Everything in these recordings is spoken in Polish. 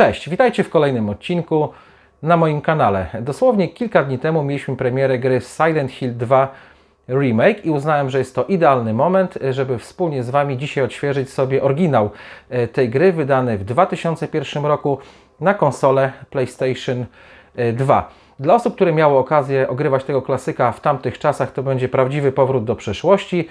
Cześć, witajcie w kolejnym odcinku na moim kanale. Dosłownie kilka dni temu mieliśmy premierę gry Silent Hill 2 Remake i uznałem, że jest to idealny moment, żeby wspólnie z Wami dzisiaj odświeżyć sobie oryginał e, tej gry, wydany w 2001 roku na konsolę PlayStation e, 2. Dla osób, które miały okazję ogrywać tego klasyka w tamtych czasach, to będzie prawdziwy powrót do przeszłości.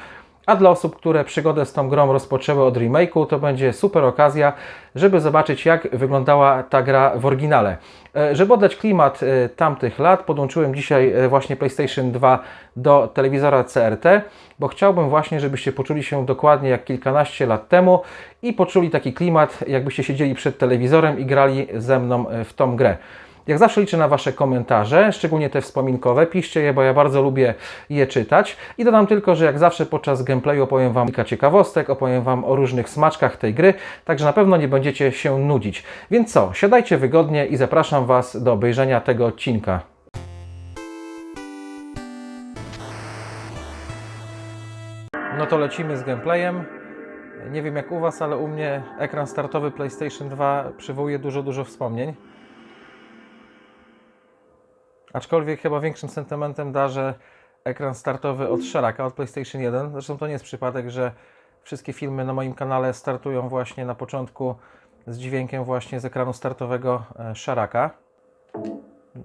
A dla osób, które przygodę z tą grą rozpoczęły od remake'u, to będzie super okazja, żeby zobaczyć jak wyglądała ta gra w oryginale. E, Żeby oddać klimat e, tamtych lat, podłączyłem dzisiaj e, właśnie PlayStation 2 do telewizora CRT, bo chciałbym właśnie, żebyście poczuli się dokładnie jak kilkanaście lat temu i poczuli taki klimat, jakbyście siedzieli przed telewizorem i grali ze mną w tą grę. Jak zawsze liczę na Wasze komentarze, szczególnie te wspominkowe. Piszcie je, bo ja bardzo lubię je czytać. I dodam tylko, że jak zawsze podczas gameplayu opowiem Wam kilka ciekawostek, opowiem Wam o różnych smaczkach tej gry, także na pewno nie będziecie się nudzić. Więc co, siadajcie wygodnie i zapraszam Was do obejrzenia tego odcinka. No to lecimy z gameplayem. Nie wiem jak u Was, ale u mnie ekran startowy PlayStation 2 przywołuje dużo, dużo wspomnień. Aczkolwiek chyba większym sentymentem darzę ekran startowy od Sheraka, od PlayStation 1. Zresztą to nie jest przypadek, że wszystkie filmy na moim kanale startują właśnie na początku z dźwiękiem właśnie z ekranu startowego e, Sheraka.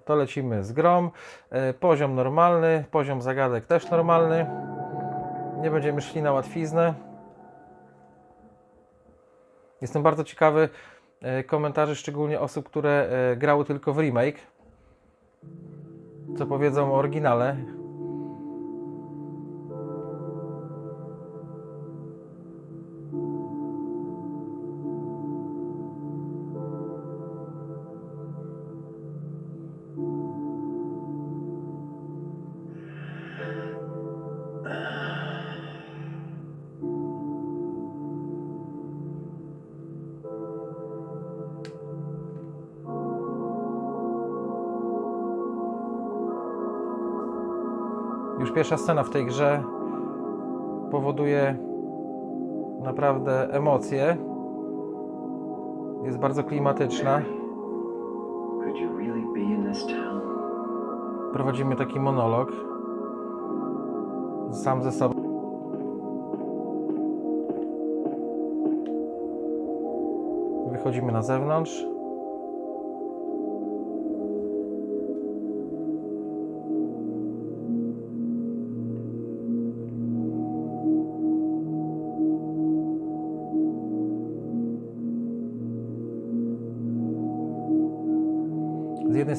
To lecimy z grą. E, Poziom normalny, poziom zagadek też normalny. Nie będziemy szli na łatwiznę. Jestem bardzo ciekawy e, komentarzy, szczególnie osób, które grały tylko w remake co powiedzą o oryginale. Pierwsza scena w tej grze powoduje naprawdę emocje. Jest bardzo klimatyczna. Prowadzimy taki monolog. Sam ze sobą. Wychodzimy na zewnątrz.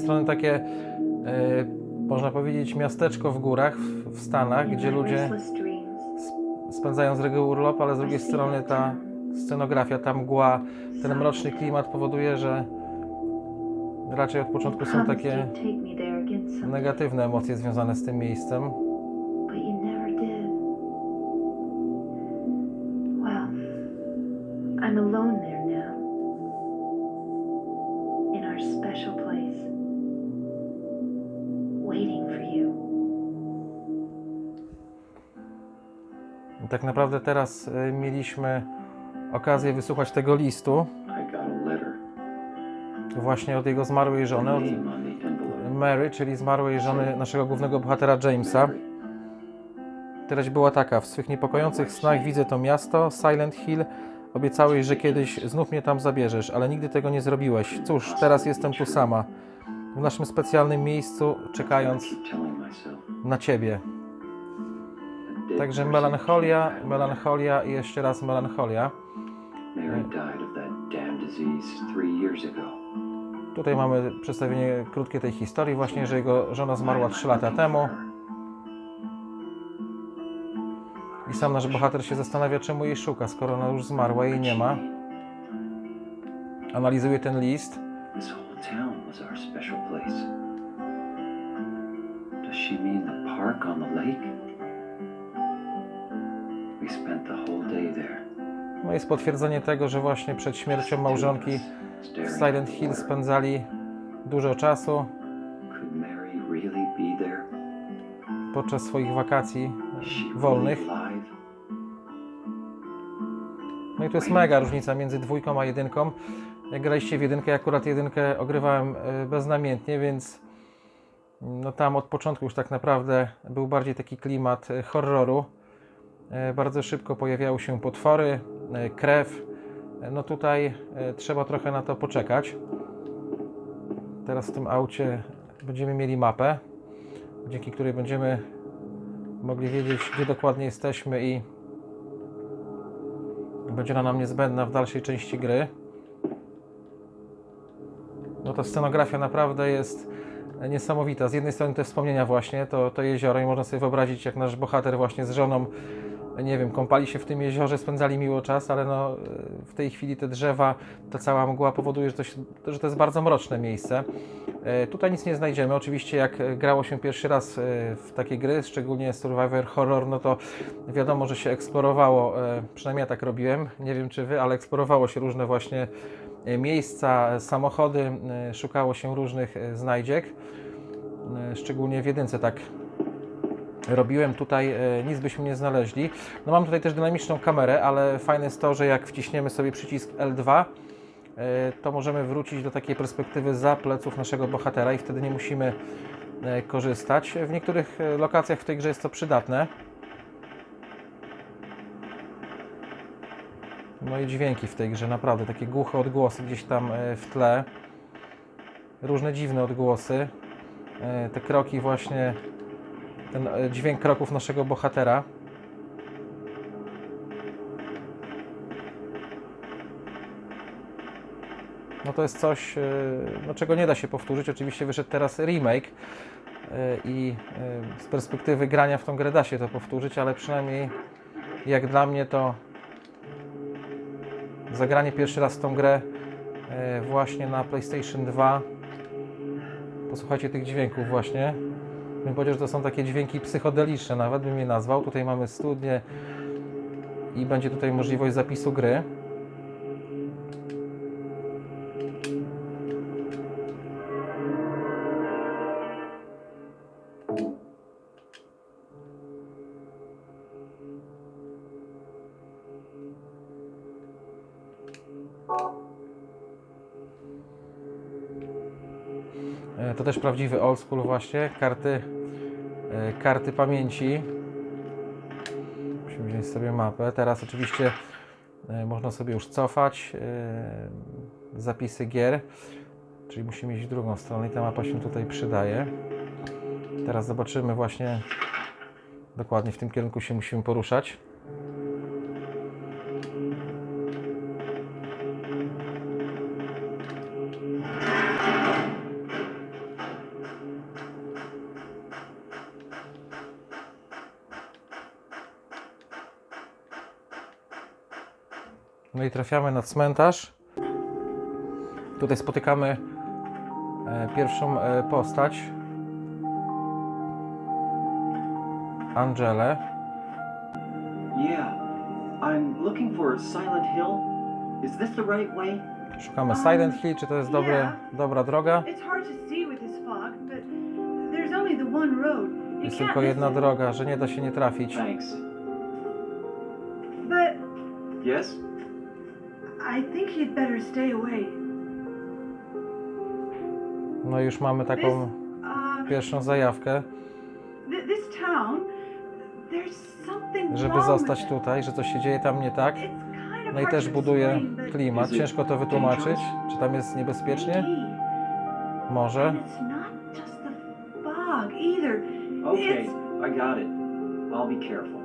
Strony takie, e, można powiedzieć, miasteczko w górach, w, w Stanach, gdzie ludzie spędzają z reguły urlop, ale z drugiej strony ta scenografia, ta mgła, ten mroczny klimat powoduje, że raczej od początku są takie negatywne emocje związane z tym miejscem. Naprawdę teraz e, mieliśmy okazję wysłuchać tego listu właśnie od jego zmarłej żony, od. Mary, czyli zmarłej żony naszego głównego bohatera Jamesa. Treść była taka: W swych niepokojących snach widzę to miasto, Silent Hill. Obiecałeś, że kiedyś znów mnie tam zabierzesz, ale nigdy tego nie zrobiłeś. Cóż, teraz jestem tu sama, w naszym specjalnym miejscu, czekając na ciebie. Także melancholia, melancholia i jeszcze raz melancholia. Tutaj mamy przedstawienie krótkie tej historii, właśnie, że jego żona zmarła 3 lata temu. I sam nasz bohater się zastanawia, czemu jej szuka, skoro ona już zmarła i nie ma. Analizuje ten list. Does she mean the park on the lake? No jest potwierdzenie tego, że właśnie przed śmiercią małżonki w Silent Hill spędzali dużo czasu podczas swoich wakacji wolnych. No i to jest mega różnica między dwójką a jedynką. jak graliście w jedynkę, ja akurat jedynkę ogrywałem e, beznamiętnie, więc no tam od początku już tak naprawdę był bardziej taki klimat e, horroru. E, Bardzo szybko pojawiały się potwory, e, krew. E, No tutaj trzeba trochę na to poczekać. Teraz w tym aucie będziemy mieli mapę, dzięki której będziemy mogli wiedzieć, gdzie dokładnie jesteśmy i będzie ona nam niezbędna w dalszej części gry. No ta scenografia naprawdę jest niesamowita. Z jednej strony te wspomnienia właśnie, to, to jezioro i można sobie wyobrazić, jak nasz bohater właśnie z żoną, nie wiem, kąpali się w tym jeziorze, spędzali miło czas, ale no w tej chwili te drzewa, ta cała mgła powoduje, że to, się, że to jest bardzo mroczne miejsce. E, Tutaj nic nie znajdziemy. Oczywiście jak grało się pierwszy raz e, w takie gry, szczególnie Survivor Horror, no to wiadomo, że się eksplorowało, e, przynajmniej ja tak robiłem, nie wiem czy Wy, ale eksplorowało się różne właśnie miejsca, samochody, szukało się różnych znajdziek. Szczególnie w jedynce tak robiłem. Tutaj e, nic byśmy nie znaleźli. No mam tutaj też dynamiczną kamerę, ale fajne jest to, że jak wciśniemy sobie przycisk L2, e, to możemy wrócić do takiej perspektywy za pleców naszego bohatera i wtedy nie musimy e, korzystać. W niektórych lokacjach w tej grze jest to przydatne. No i dźwięki w tej grze, naprawdę takie głuche odgłosy gdzieś tam w tle. Różne dziwne odgłosy. Te kroki właśnie, ten e, dźwięk kroków naszego bohatera. No to jest coś, e, no, czego nie da się powtórzyć. Oczywiście wyszedł teraz remake e, i z perspektywy grania w tą grę da się to powtórzyć, ale przynajmniej jak dla mnie to zagranie pierwszy raz w tą grę właśnie na PlayStation 2. Posłuchajcie tych dźwięków właśnie. Bym powiedział, że to są takie dźwięki psychodeliczne, nawet bym je nazwał. Tutaj mamy studnię i będzie tutaj możliwość zapisu gry. To też prawdziwy old school właśnie, karty, e, karty pamięci. Musimy wziąć sobie mapę. Teraz oczywiście e, można sobie już cofać e, zapisy gier, czyli musimy iść w drugą stronę i ta mapa się tutaj przydaje. Teraz zobaczymy właśnie dokładnie w tym kierunku się musimy poruszać. No i trafiamy na cmentarz. Tutaj spotykamy e, pierwszą e, postać. Angelę. Yeah. I'm looking for Silent Hill. Is this the right way? Szukamy Silent Hill, czy to jest dobre, dobra droga? Jest tylko jedna droga, że nie da się nie trafić. Yes? I think you'd better stay away. No już mamy This, taką uh, pierwszą zajawkę, żeby zostać tutaj, że coś się dzieje tam nie tak. No i też buduje klimat. Ciężko to wytłumaczyć. Czy tam jest niebezpiecznie? Może. Okay, I got it. I'll be careful.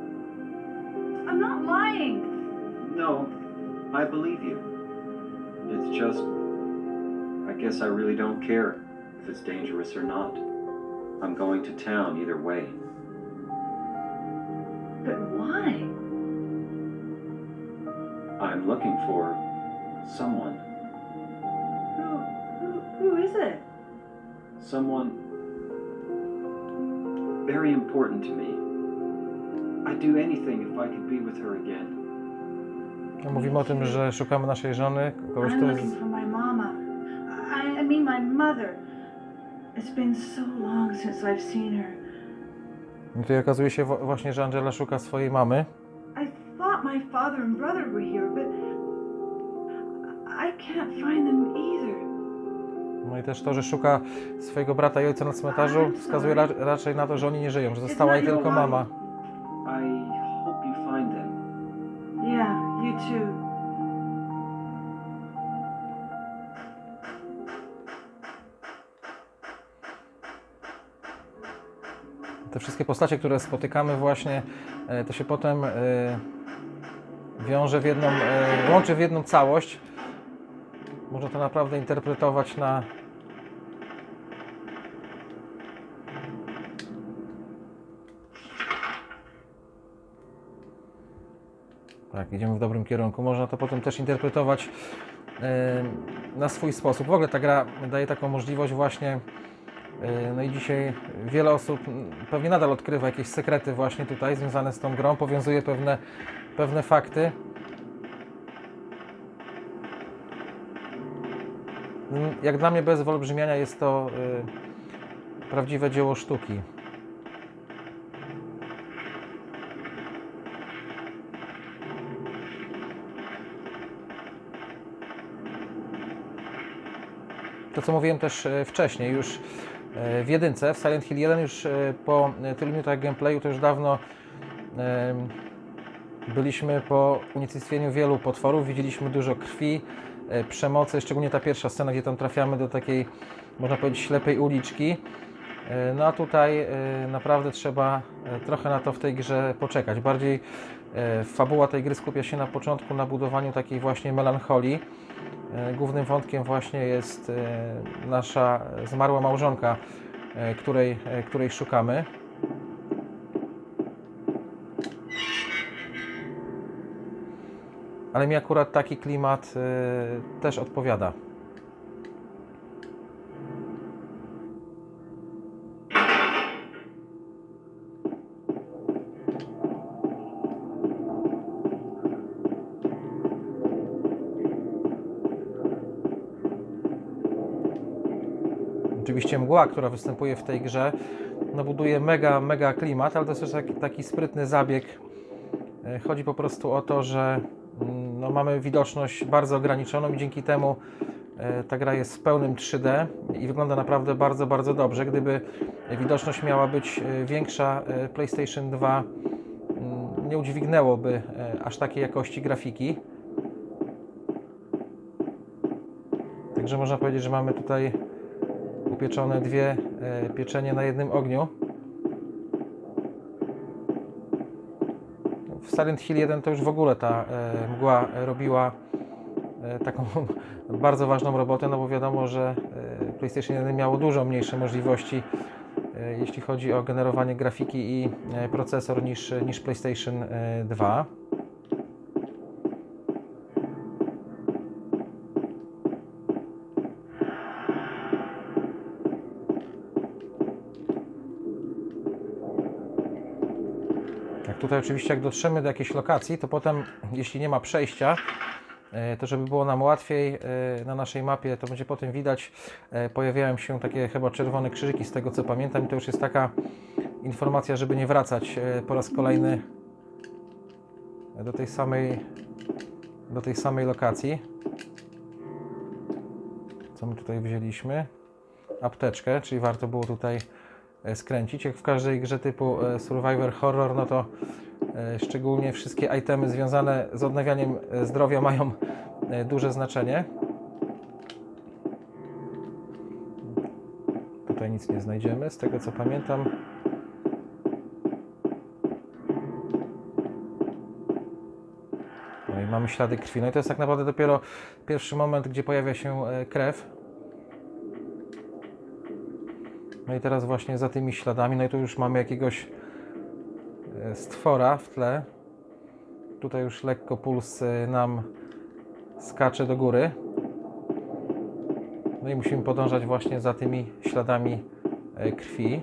I'm not lying. No, I believe you. It's just. I guess I really don't care if it's dangerous or not. I'm going to town either way. But why? I'm looking for someone. Who, who, who is it? Someone very important to me. I'd do anything if I could be with her again. No, Mówimy o tym, że szukamy naszej żony, kogoś, kto jest. I, I mean my mother. It's been so long since I've seen her. I tutaj okazuje się właśnie, że Angela szuka swojej mamy. I thought my father and brother were here, but I can't find them either. No i też to, że szuka swojego brata i ojca na cmentarzu, wskazuje ra raczej na to, że oni nie żyją, że została jej tylko mama. I Te wszystkie postacie, które spotykamy właśnie, e, to się potem e, wiąże w jedną, e, łączy w jedną całość. Można to naprawdę interpretować na Tak, idziemy w dobrym kierunku. Można to potem też interpretować e, na swój sposób. W ogóle ta gra daje taką możliwość właśnie e, no i dzisiaj wiele osób pewnie nadal odkrywa jakieś sekrety właśnie tutaj związane z tą grą, powiązuje pewne, pewne fakty. Mm, Jak dla mnie bez wyolbrzymiania jest to y, prawdziwe dzieło sztuki. To co mówiłem też e, wcześniej, już e, w jedynce, w Silent Hill 1 już e, po tylu minutach gameplayu to już dawno byliśmy po unicestwieniu wielu potworów, widzieliśmy dużo krwi, przemocy, szczególnie ta pierwsza scena, gdzie tam trafiamy do takiej, można powiedzieć, ślepej uliczki. No a tutaj naprawdę trzeba trochę na to w tej grze poczekać. Bardziej fabuła tej gry skupia się na początku na budowaniu takiej właśnie melancholii. E, Głównym wątkiem właśnie jest e, nasza zmarła małżonka, e, której, e, której szukamy. Ale mi akurat taki klimat e, też odpowiada. Oczywiście mgła, która występuje w tej grze, no buduje mega, mega klimat, ale to jest też taki, taki sprytny zabieg. E, Chodzi po prostu o to, że mm, no, mamy widoczność bardzo ograniczoną i dzięki temu e, ta gra jest w pełnym 3D i wygląda naprawdę bardzo, bardzo dobrze. Gdyby widoczność miała być e, większa, PlayStation 2 mm, nie udźwignęłoby aż takiej jakości grafiki. Także można powiedzieć, że mamy tutaj upieczone dwie e, pieczenie na jednym ogniu. W Silent Hill 1 to już w ogóle ta e, mgła robiła e, taką bardzo ważną robotę, no bo wiadomo, że PlayStation 1 miało dużo mniejsze możliwości, jeśli chodzi o generowanie grafiki i procesor niż, niż PlayStation e, 2. tutaj oczywiście jak dotrzemy do jakiejś lokacji, to potem, jeśli nie ma przejścia, e, to żeby było nam łatwiej e, na naszej mapie, to będzie potem widać, e, pojawiają się takie chyba czerwone krzyżyki z tego co pamiętam i to już jest taka informacja, żeby nie wracać po raz kolejny do tej samej, do tej samej lokacji. Co my tutaj wzięliśmy? Apteczkę, czyli warto było tutaj skręcić. Jak w każdej grze typu e, Survivor Horror, no to e, szczególnie wszystkie itemy związane z odnawianiem e, zdrowia mają e, duże znaczenie. Tutaj nic nie znajdziemy, z tego co pamiętam. No i mamy ślady krwi. No i to jest tak naprawdę dopiero pierwszy moment, gdzie pojawia się e, krew. No i teraz właśnie za tymi śladami, no i tu już mamy jakiegoś e, stwora w tle. Tutaj już lekko puls e, nam skacze do góry. No i musimy podążać właśnie za tymi śladami e, krwi.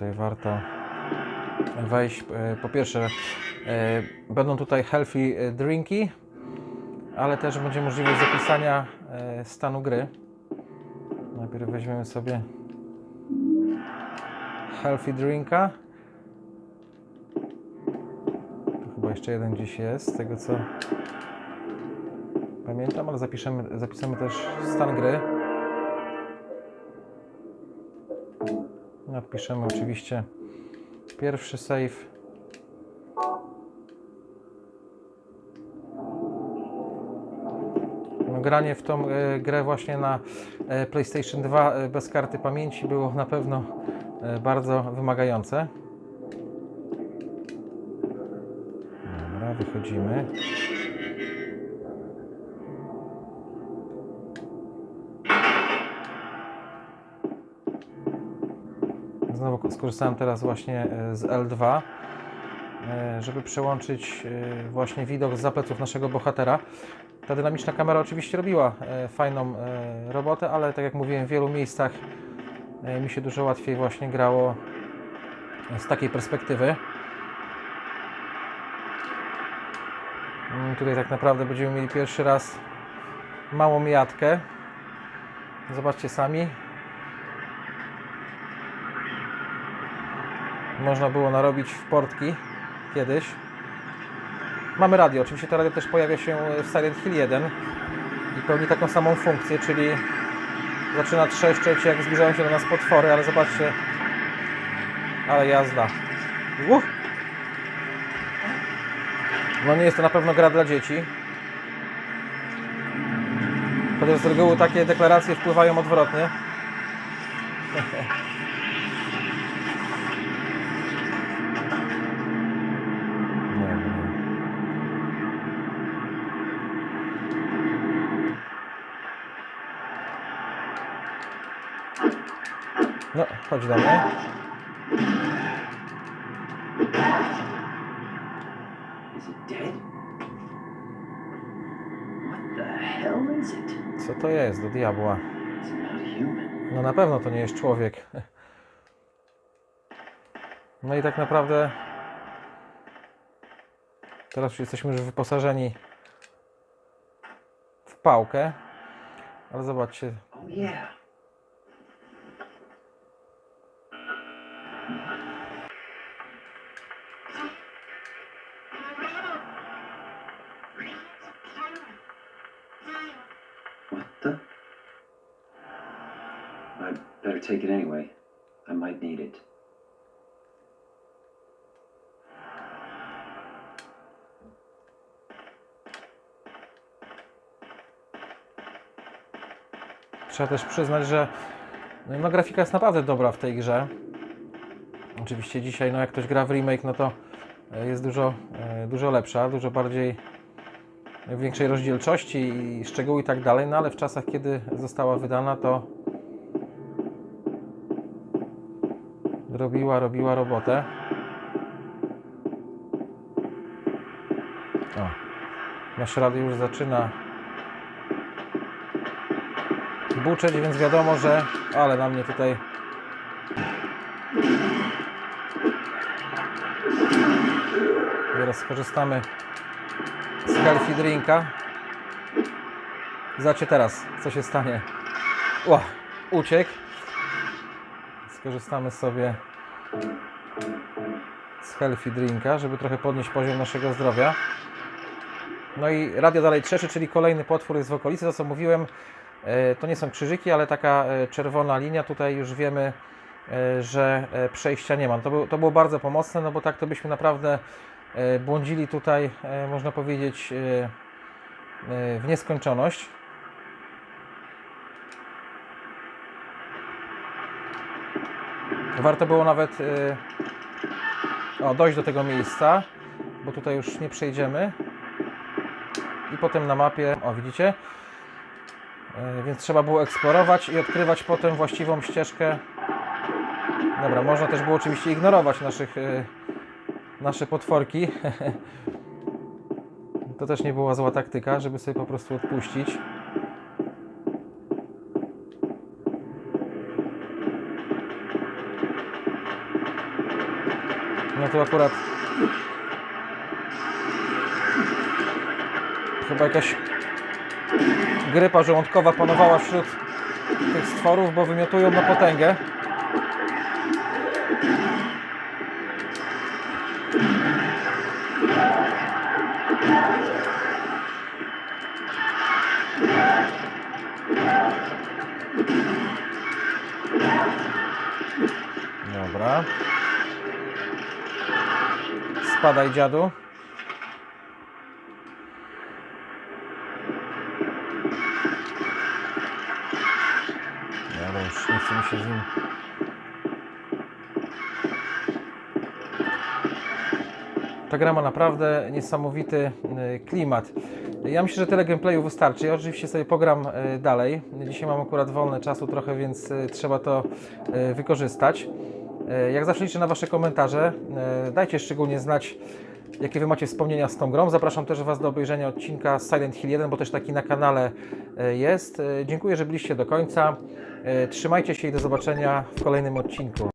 Tutaj warto wejść. E, Po pierwsze, e, będą tutaj healthy e, drinki, ale też będzie możliwość zapisania stanu gry. Najpierw weźmiemy sobie healthy drinka. Chyba jeszcze jeden gdzieś jest, z tego co pamiętam, ale zapiszemy, zapiszemy też stan gry. Napiszemy oczywiście pierwszy save. Granie w tą e, grę właśnie na e, PlayStation 2 e, bez karty pamięci było na pewno bardzo wymagające. Dobra, wychodzimy. Skorzystałem teraz właśnie e, z L2, e, żeby przełączyć e, właśnie widok z zapleców naszego bohatera. Ta dynamiczna kamera oczywiście robiła fajną robotę, ale tak jak mówiłem, w wielu miejscach mi się dużo łatwiej właśnie grało z takiej perspektywy. Mm, Tutaj tak naprawdę będziemy mieli pierwszy raz małą jatkę. Zobaczcie sami. Można było narobić w portki kiedyś. Mamy radio. Oczywiście to radio też pojawia się w Silent Hill 1 i pełni taką samą funkcję, czyli zaczyna trzeszczeć jak zbliżają się do nas potwory, ale zobaczcie, ale jazda. Uch. No nie jest to na pewno gra dla dzieci. Chociaż z reguły takie deklaracje wpływają odwrotnie. chodź do mnie. Co to jest do diabła? No na pewno to nie jest człowiek. No i tak naprawdę teraz jesteśmy już wyposażeni w pałkę. Ale zobaczcie, Oh yeah. Take it anyway. I might need it. trzeba też przyznać, że no, grafika jest naprawdę dobra w tej grze. Oczywiście dzisiaj, no jak ktoś gra w remake, no to e, jest dużo, e, dużo lepsza, dużo bardziej w większej rozdzielczości i szczegóły i tak dalej, no ale w czasach, kiedy została wydana, to robiła, robiła robotę. O, nasz radio już zaczyna buczeć, więc wiadomo, że... Ale na mnie tutaj... Teraz skorzystamy z healthy drinka. Zobaczcie teraz, co się stanie. Ła, uciekł. Skorzystamy sobie z healthy drinka, żeby trochę podnieść poziom naszego zdrowia. No i radio dalej trzeszy, czyli kolejny potwór jest w okolicy. To co mówiłem, e, to nie są krzyżyki, ale taka e, czerwona linia. Tutaj już wiemy, e, że przejścia nie ma. To, był, to było bardzo pomocne, no bo tak to byśmy naprawdę błądzili tutaj, można powiedzieć, w nieskończoność. Warto było nawet e, o, dojść do tego miejsca, bo tutaj już nie przejdziemy. I potem na mapie, o widzicie, E, więc trzeba było eksplorować i odkrywać potem właściwą ścieżkę. Dobra, można też było oczywiście ignorować naszych, e, nasze potworki. To też nie była zła taktyka, żeby sobie po prostu odpuścić. No tu akurat chyba jakaś grypa żołądkowa panowała wśród tych stworów, bo wymiotują na potęgę. Dobra. Spadaj dziadu. Dobra, już nie chcę mi się z nim... Ta gra ma naprawdę niesamowity y, klimat. Ja myślę, że tyle gameplayu wystarczy. Ja oczywiście sobie pogram y, dalej. Dzisiaj mam akurat wolne czasu trochę, więc y, trzeba to wykorzystać. Y, Jak zawsze liczę na Wasze komentarze. Y, Dajcie szczególnie znać, jakie Wy macie wspomnienia z tą grą. Zapraszam też Was do obejrzenia odcinka Silent Hill 1, bo też taki na kanale y, jest. Dziękuję, że byliście do końca. Trzymajcie się i do zobaczenia w kolejnym odcinku.